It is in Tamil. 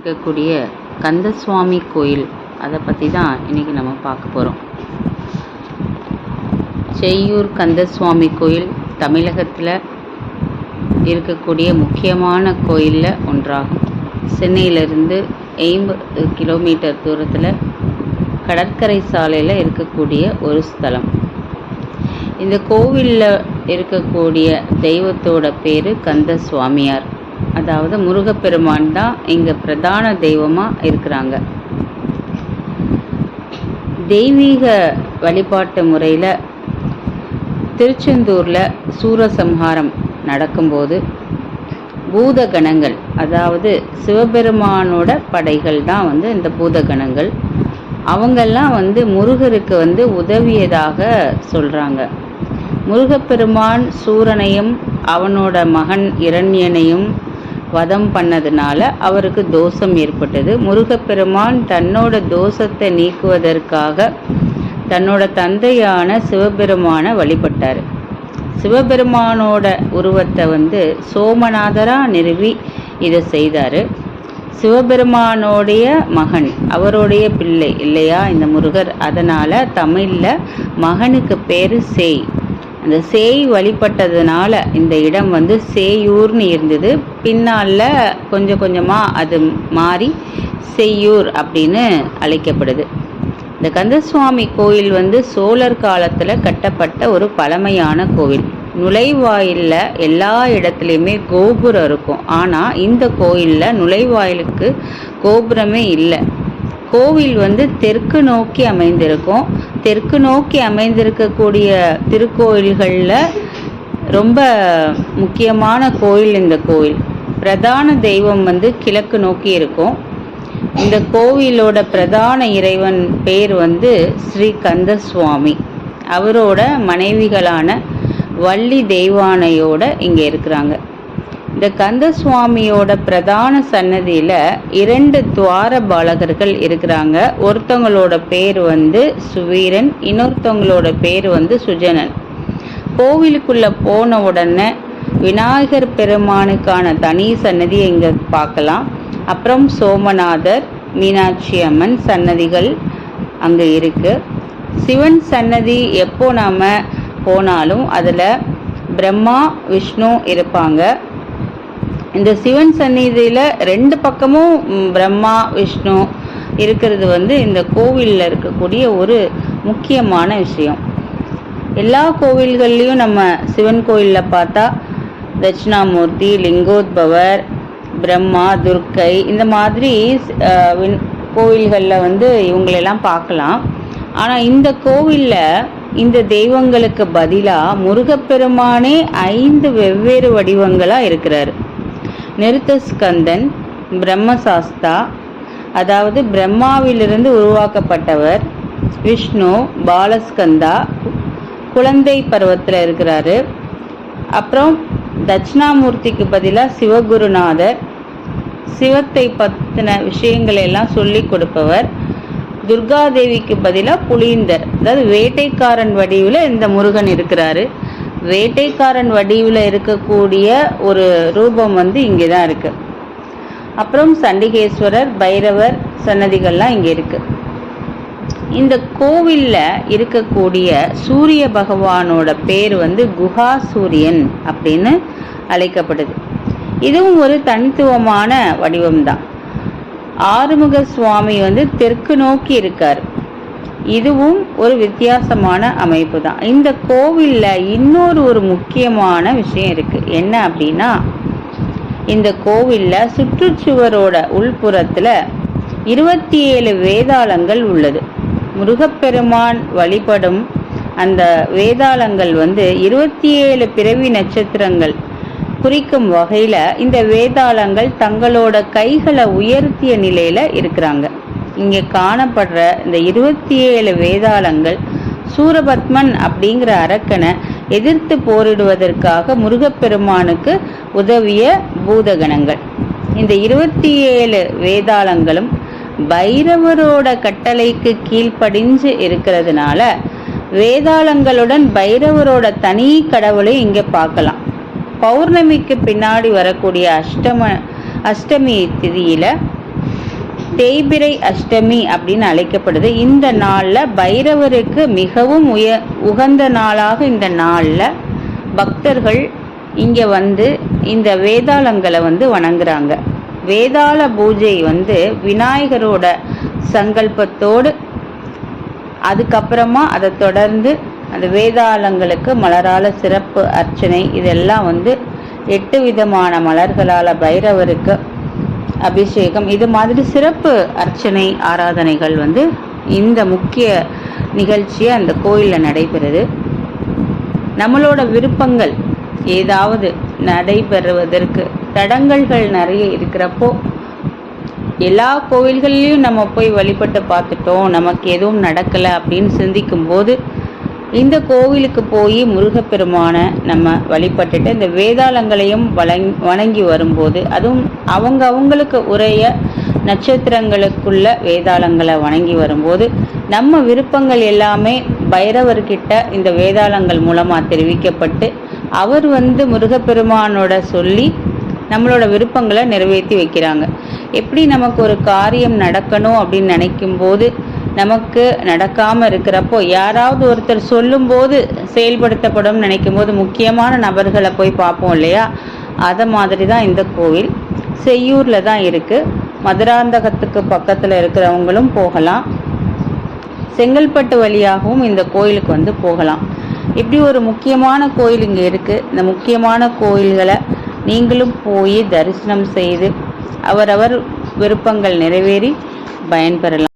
இருக்கக்கூடிய கந்தசுவாமி கோயில். அதை பற்றி தான் இன்றைக்கி நம்ம பார்க்க போகிறோம் செய்யூர் கந்தசுவாமி கோயில் தமிழகத்தில் இருக்கக்கூடிய முக்கியமான கோயிலில் ஒன்றாகும். சென்னையிலிருந்து ஐம்பது கிலோமீட்டர் தூரத்தில் கடற்கரை சாலையில் இருக்கக்கூடிய ஒரு ஸ்தலம். இந்த கோவிலில் இருக்கக்கூடிய தெய்வத்தோட பேர் கந்த சுவாமியார் அதாவது முருகப்பெருமான் தான் இங்கே பிரதான தெய்வமாக இருக்கிறாங்க. தெய்வீக வழிபாட்டு முறையில் திருச்செந்தூரில் சூரசம்ஹாரம் நடக்கும்போது பூதகணங்கள் அதாவது சிவபெருமானோட படைகள் தான் வந்து இந்த பூதகணங்கள். அவங்கெல்லாம் வந்து முருகருக்கு வந்து உதவியதாக சொல்கிறாங்க முருகப்பெருமான் சூரனையும் அவனோட மகன் இரண்யனையும் வதம் பண்ணதுனால அவருக்கு தோஷம் ஏற்பட்டது. முருகப்பெருமான் தன்னோட தோஷத்தை நீக்குவதற்காக தன்னோட தந்தையான சிவபெருமான வழிபட்டார். சிவபெருமானோட உருவத்தை வந்து சோமநாதரா நிறுவி இதை செய்தார். சிவபெருமானோடைய மகன் அவருடைய பிள்ளை இல்லையா இந்த முருகர்? அதனால் தமிழில் மகனுக்கு பேர் சேய். அந்த சேய் வழிபட்டதுனால இந்த இடம் வந்து சேயூர்னு இருந்தது. பின்னால் கொஞ்சம் கொஞ்சமாக அது மாறி செய்யூர் அப்படின்னு அழைக்கப்படுது. இந்த கந்தசுவாமி கோயில் வந்து சோழர் காலத்தில் கட்டப்பட்ட ஒரு பழமையான கோவில். நுழைவாயிலில் எல்லா இடத்துலையுமே கோபுரம் இருக்கும். ஆனால் இந்த கோயிலில் நுழைவாயிலுக்கு கோபுரமே இல்லை. கோவில் வந்து தெற்கு நோக்கி அமைந்திருக்கும். தெற்கு நோக்கி அமைந்திருக்கக்கூடிய திருக்கோயில்களில் ரொம்ப முக்கியமான கோயில் இந்த கோயில். பிரதான தெய்வம் வந்து கிழக்கு நோக்கி இருக்கும். இந்த கோவிலோட பிரதான இறைவன் பேர் வந்து ஸ்ரீ கந்தசுவாமி. அவரோட மனைவிகளான வள்ளி தெய்வானையோட இங்கே இருக்கிறாங்க. இந்த கந்தசுவாமியோட பிரதான சன்னதியில் இரண்டு துவார பாலகர்கள் இருக்கிறாங்க. ஒருத்தவங்களோட பேர் வந்து சுவீரன் இன்னொருத்தவங்களோட பேர் வந்து சுஜனன். கோவிலுக்குள்ளே போன உடனே விநாயகர் பெருமானுக்கான தனி சன்னதியை இங்கே பார்க்கலாம். அப்புறம் சோமநாதர் மீனாட்சி அம்மன் சன்னதிகள் அங்கே இருக்குது சிவன் சன்னதி எப்போ நாம் போனாலும் அதில் பிரம்மா விஷ்ணு இருப்பாங்க. இந்த சிவன் சந்நிதியில் ரெண்டு பக்கமும் பிரம்மா விஷ்ணு இருக்கிறது வந்து இந்த கோவிலில் இருக்கக்கூடிய ஒரு முக்கியமான விஷயம். எல்லா கோவில்கள்லேயும் நம்ம சிவன் கோயிலில் பார்த்தா தட்சிணாமூர்த்தி லிங்கோத்பவர் பிரம்மா துர்க்கை இந்த மாதிரி கோவில்களில் வந்து இவங்களெல்லாம் பார்க்கலாம். ஆனால் இந்த கோவிலில் இந்த தெய்வங்களுக்கு பதிலாக முருகப்பெருமானே ஐந்து வெவ்வேறு வடிவங்களாக இருக்கிறார். நிருத்தஸ்கந்தன் பிரம்மசாஸ்தா அதாவது பிரம்மாவிலிருந்து உருவாக்கப்பட்டவர் விஷ்ணு பாலஸ்கந்தா குழந்தை பருவத்தில் இருக்கிறாரு. அப்புறம் தட்சிணாமூர்த்திக்கு பதிலாக சிவகுருநாதர் சிவத்தை பற்றின விஷயங்களை எல்லாம் சொல்லி கொடுப்பவர். துர்காதேவிக்கு பதிலாக புலிந்தர் அதாவது வேட்டைக்காரன் வடிவில் இந்த முருகன் இருக்கிறாரு. வேட்டைக்காரன் வடிவில் இருக்கக்கூடிய ஒரு ரூபம் வந்து இங்கே தான் இருக்குது அப்புறம் சண்டிகேஸ்வரர் பைரவர் சன்னதிகள்லாம் இங்கே இருக்குது இந்த கோவிலில் இருக்கக்கூடிய சூரிய பகவானோட பேர் வந்து குஹா சூரியன் அப்படின்னு அழைக்கப்படுது. இதுவும் ஒரு தனித்துவமான வடிவம்தான். ஆறுமுக சுவாமி வந்து தெற்கு நோக்கி இருக்கார். இதுவும் ஒரு வித்தியாசமான அமைப்பு தான் இந்த கோவிலில் இன்னொரு ஒரு முக்கியமான விஷயம் இருக்குது என்ன அப்படின்னா இந்த கோவிலில் சுற்றுச்சுவரோட உள்புறத்தில் இருபத்தி ஏழு வேதாளங்கள் உள்ளது. முருகப்பெருமான் வழிபடும் அந்த வேதாளங்கள் வந்து இருபத்தி ஏழு பிறவி நட்சத்திரங்கள் குறிக்கும் வகையில் இந்த வேதாளங்கள் தங்களோட கைகளை உயர்த்திய நிலையில் இருக்கிறாங்க. இங்கே காணப்படுற இந்த இருபத்தி ஏழு வேதாளங்கள் சூரபத்மன் அப்படிங்கிற அரக்கனை எதிர்த்து போரிடுவதற்காக முருகப்பெருமானுக்கு உதவிய பூதகணங்கள். இந்த இருபத்தி ஏழு வேதாளங்களும் பைரவரோட கட்டளைக்கு கீழ்ப்படிஞ்சு இருக்கிறதுனால வேதாளங்களுடன் பைரவரோட தனி கடவுளை இங்கே பார்க்கலாம். பௌர்ணமிக்கு பின்னாடி வரக்கூடிய அஷ்டம அஷ்டமி திதியில் தேய்பிரை அஷ்டமி அப்படின்னு அழைக்கப்படுது. இந்த நாளில் பைரவருக்கு மிகவும் உய உகந்த நாளாக இந்த நாளில் பக்தர்கள் இங்கே வந்து இந்த வேதாளங்களை வந்து வணங்குறாங்க. வேதாள பூஜை வந்து விநாயகரோட சங்கல்பத்தோடு அதுக்கப்புறமா அதை தொடர்ந்து அந்த வேதாளங்களுக்கு மலரால சிறப்பு அர்ச்சனை இதெல்லாம் வந்து எட்டு விதமான மலர்களால் பைரவருக்கு அபிஷேகம். இது மாதிரி சிறப்பு அர்ச்சனை ஆராதனைகள் வந்து இந்த முக்கிய நிகழ்ச்சியை அந்த கோயிலில் நடைபெறுது. நம்மளோட விருப்பங்கள் ஏதாவது நடைபெறுவதற்கு தடங்கல்கள் நிறைய இருக்கிறப்போ எல்லா கோவில்கள்லையும் நம்ம போய் வழிபட்டு பார்த்துட்டோம் நமக்கு எதுவும் நடக்கலை அப்படின்னு சிந்திக்கும் போது இந்த கோவிலுக்கு போய் முருகப்பெருமானை நம்ம வழிபட்டுட்டு இந்த வேதாளங்களையும் வழங் வணங்கி வரும்போது அதுவும் அவங்க அவங்களுக்கு உரைய நட்சத்திரங்களுக்குள்ள வேதாளங்களை வணங்கி வரும்போது நம்ம விருப்பங்கள் எல்லாமே பைரவர்கிட்ட இந்த வேதாளங்கள் மூலமாக தெரிவிக்கப்பட்டு அவர் வந்து முருகப்பெருமானோட சொல்லி நம்மளோட விருப்பங்களை நிறைவேற்றி வைக்கிறாங்க. எப்படி நமக்கு ஒரு காரியம் நடக்கணும் அப்படின்னு நினைக்கும் போது நமக்கு நடக்காமல் இருக்கிறப்போ யாராவது ஒருத்தர் சொல்லும்போது செயல்படுத்தப்படும் நினைக்கும் போது முக்கியமான நபர்களை போய் பார்ப்போம் இல்லையா? அதை மாதிரி தான் இந்த கோவில். செய்யூரில் தான் இருக்குது மதுராந்தகத்துக்கு பக்கத்தில் இருக்கிறவங்களும் போகலாம். செங்கல்பட்டு வழியாகவும் இந்த கோயிலுக்கு வந்து போகலாம். இப்படி ஒரு முக்கியமான கோயில் இங்கே இருக்குது இந்த முக்கியமான கோயில்களை நீங்களும் போய் தரிசனம் செய்து அவரவர் விருப்பங்கள் நிறைவேறி பயன்பெறலாம்.